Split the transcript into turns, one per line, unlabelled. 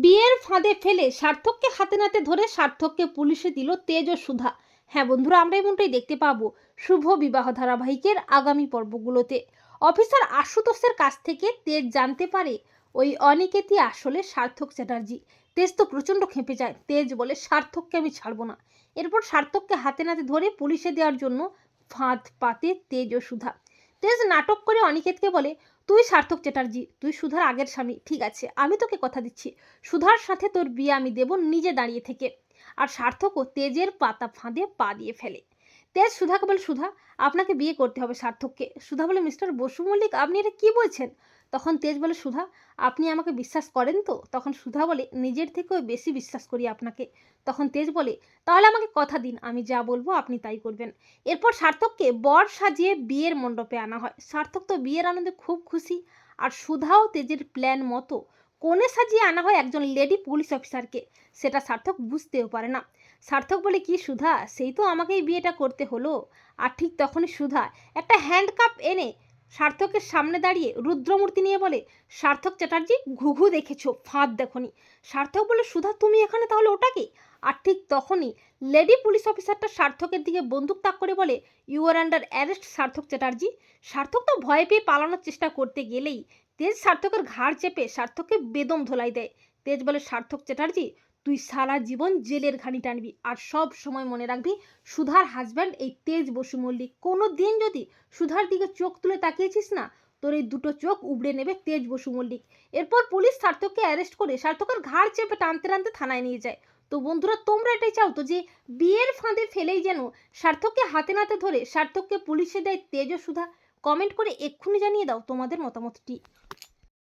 বিয়ের ফাঁদে ফেলে সার্থককে হাতে নাতে ধরে সার্থককে পুলিশে দিল তেজ ও সুধা। হ্যাঁ বন্ধুরা, আমরা এমনটাই দেখতে পাবো শুভ বিবাহ ধারাবাহিকের আগামী পর্বগুলোতে। অফিসার আশুতোষের কাছ থেকে তেজ জানতে পারে ওই অনিকেতই আসলে সার্থক চ্যাটার্জি। তেজ তো প্রচণ্ড খেপে যায়। তেজ বলে, সার্থককে আমি ছাড়বো না। এরপর সার্থককে হাতে নাতে ধরে পুলিশে দেওয়ার জন্য ফাঁদ পাতে তেজ ও সুধা। তেজ নাটক করে অনিকেতকে বলে, তুই সার্থক চ্যাটার্জি, তুই সুধার আগের স্বামী, ঠিক আছে, আমি তোকে কথা দিচ্ছি। সুধার সাথে তোর বিয়ে আমি দেব নিজে দাঁড়িয়ে থেকে। আর সার্থকও তেজের পাতা ফাঁদে পা দিয়ে ফেলে। তেজ সুধাকে বলে সুধা, আপনাকে বিয়ে করতে হবে সার্থককে। সুধা বলে, মিস্টার বসু মল্লিক, আপনি এটা কি বলছেন? তখন তেজ বলে, সুধা, আপনি আমাকে বিশ্বাস করেন তো? তখন সুধা বলে, নিজের থেকেও বেশি বিশ্বাস করি আপনাকে। তখন তেজ বলে, তাহলে আমাকে কথা দিন, আমি যা বলব আপনি তাই করবেন। এরপর সার্থককে বর সাজিয়ে বিয়ের মণ্ডপে আনা হয়। সার্থক তো বিয়ের আনন্দে খুব খুশি, আর সুধাও তেজের প্ল্যান মতো। কোণে সাজিয়ে আনা হয় একজন লেডি পুলিশ অফিসারকে। সেটা সার্থক বুঝতেও পারে না। সার্থক বলে কি সুধা? সেই তো আমাকে এই বিয়েটা করতে হলো। আর ঠিক তখনই সুধা একটা হ্যান্ডকাপ এনে সার্থকের সামনে দাঁড়িয়ে রুদ্রমূর্তি নিয়ে বলে, সার্থক চ্যাটার্জি, ঘুঘু দেখেছ? ফাঁদ দেখনি। সার্থক বলে, সুধা, তুমি এখানে তাহলে ওটা কি? আর ঠিক তখনই লেডি পুলিশ অফিসারটা সার্থকের দিকে বন্দুক তাক করে বলে ইউ আর আন্ডার অ্যারেস্ট সার্থক চ্যাটার্জি। সার্থক তো ভয় পেয়ে পালানোর চেষ্টা করতে গেলেই তেজ সার্থকের ঘাড় চেপে সার্থককে বেদম ধোলাই দেয়। তেজ বলে, সার্থক চ্যাটার্জি তুই সারা জীবন জেলের ঘানি টানবি আর সব সময় মনে রাখবি সুধার হাজব্যান্ড এই তেজ বসু মল্লিক। কোনো দিন যদি সুধার দিকে চোখ তুলে তাকিয়েছিস না, তোর এই দুটো চোখ উবড়ে নেবে তেজ বসু মল্লিক। এরপর পুলিশ সার্থককে অ্যারেস্ট করে সার্থকের ঘাড় চেপে টানতে টানতে থানায় নিয়ে যায়। তো বন্ধুরা, তোমরা এটাই চাও তো যে বিয়ের ফাঁদে ফেলেই যেন সার্থককে হাতে নাতে ধরে সার্থককে পুলিশে দেয় তেজ সুধা। কমেন্ট করে এক্ষুনি জানিয়ে দাও তোমাদের মতামতটি।